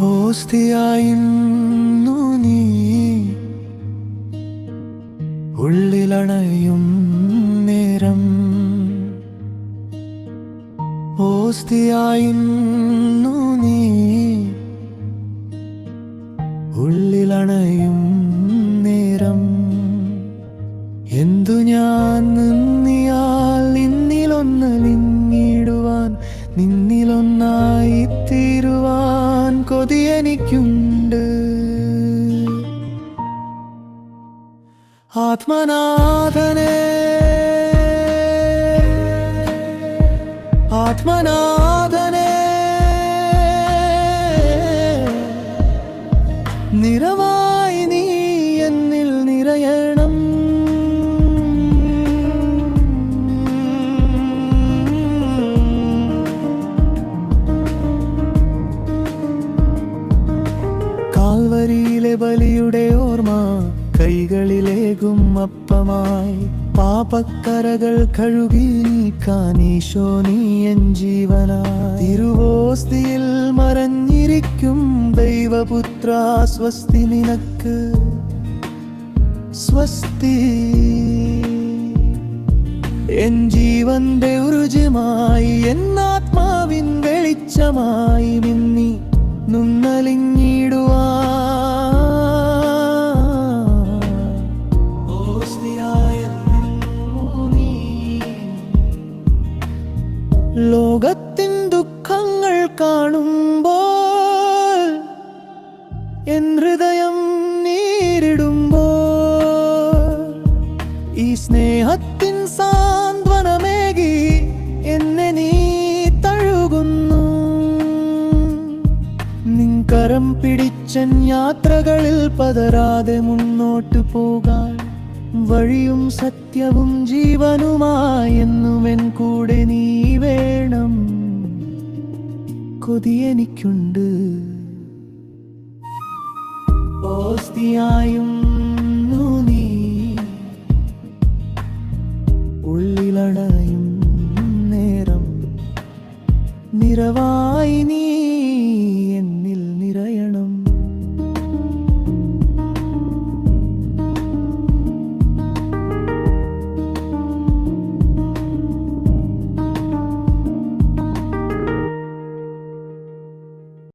ഓസ്തിയായിന്നു നീ. ഉള്ളിലണയും നേരം ഓസ്തിയായിന്നു നീ. ഉള്ളിലണയും നേരം എന്തു ഞാൻ നിന്നിയാൽ നിന്നിലൊന്ന് ലിങ്ങിടുവാൻ നിന്നിലൊന്നായി തീരുവാൻ കൊതിയെനിക്കുണ്ട് ആത്മനാഥനെ. ആത്മനാഥനെ. നിറവായി കാൽവരിയിലെ ബലിയുടെ ഓർമ്മ കൈകളിലേകും അപ്പമായി. പാപക്കരകൾ കഴുകി നീക്കാൻ ഈശോ ജീവന തിരുവോസ്തിയിൽ മറഞ്ഞിരിക്കും ദൈവപുത്ര സ്വസ്തി നിനക്ക്. സ്വസ്തി. എൻ ജീവന്റെ ഉരുജമായി എൻ ആത്മാവിൻ വെളിച്ചമായി മിന്നി നുന്നലിങ്ങിടുവാ ലോകത്തിൻ ദുഃഖങ്ങൾ കാണുമ്പോൾ എൻ ഹൃദയം നേരിടുമ്പോൾ ഈ സ്നേഹത്തിൻ സാന്ത്വനമേകി എന്നെ നീ തഴുകുന്നു. നിൻകരം പിടിച്ചൻ യാത്രകളിൽ പതരാതെ മുന്നോട്ടു പോകാൻ വഴിയും സത്യവും ജീവനുമായെന്നും കൊതി എനിക്കുണ്ട്. നീ. ഉള്ളിലടയും നേരം നിറവായി നീ